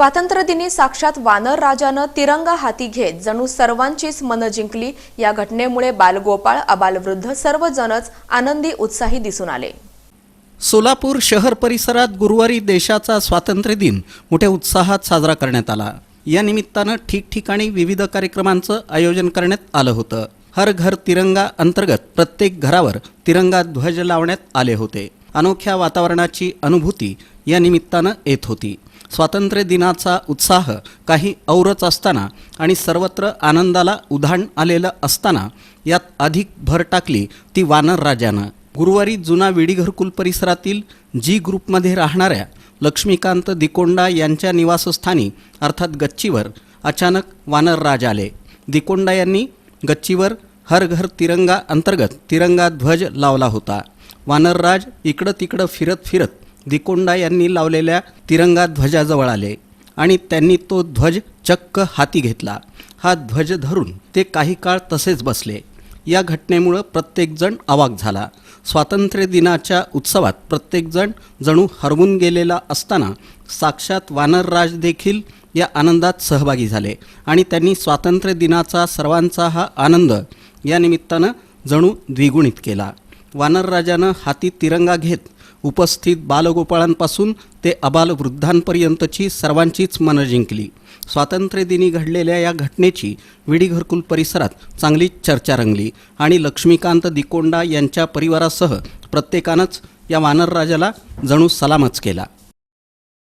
स्वातंत्र्यदिनी साक्षात वानर राजानं तिरंगा हाती घेत जणू सर्वांचीच मनं जिंकली. या घटनेमुळे बालगोपाळ अबालवृद्ध सर्वजणच आनंदी उत्साही दिसून आले. सोलापूर शहर परिसरात गुरुवारी देशाचा स्वातंत्र्य दिन मोठ्या उत्साहात साजरा करण्यात आला. या निमित्तानं ठिकठिकाणी विविध कार्यक्रमांचं आयोजन करण्यात आलं होतं. हर घर तिरंगा अंतर्गत प्रत्येक घरावर तिरंगा ध्वज लावण्यात आले होते. अनोख्या वातावरणाची अनुभूती या निमित्तानं येत होती. स्वातंत्र्य दिनाचा उत्साह काही औरच असताना आणि सर्वत्र आनंदाला उधाण आलेलं असताना यात अधिक भर टाकली ती वानर राजानं. गुरुवारी जुना विडीघरकुल परिसरातील जी ग्रुपमध्ये राहणाऱ्या लक्ष्मीकांत दिकोंडा यांच्या निवासस्थानी अर्थात गच्चीवर अचानक वानरराज आले. दिकोंडा यांनी गच्चीवर हर घर तिरंगा अंतर्गत तिरंगा ध्वज लावला होता. वानरराज इकडं तिकडं फिरत फिरत दिकोंडा यांनी लावलेल्या तिरंगा ध्वजाजवळ आले आणि त्यांनी तो ध्वज चक्क हाती घेतला. हा ध्वज धरून ते काही काळ तसेच बसले. या घटनेमुळं प्रत्येकजण अवाक झाला. स्वातंत्र्य दिनाच्या उत्सवात प्रत्येकजण जणू हरवून गेलेला असताना साक्षात वानरराज देखील या आनंदात सहभागी झाले आणि त्यांनी स्वातंत्र्य दिनाचा सर्वांचा हा आनंद या निमित्तानं जणू द्विगुणित केला. वानरराजानं हाती तिरंगा घेत उपस्थित बालगोपाळांपासून ते अबालवृद्धांपर्यंतची सर्वांचीच मनं जिंकली. स्वातंत्र्यदिनी घडलेल्या या घटनेची विडी घरकुल परिसरात चांगलीच चर्चा रंगली आणि लक्ष्मीकांत दिकोंडा यांच्या परिवारासह प्रत्येकानंच या वानरराजाला जणू सलामच केला.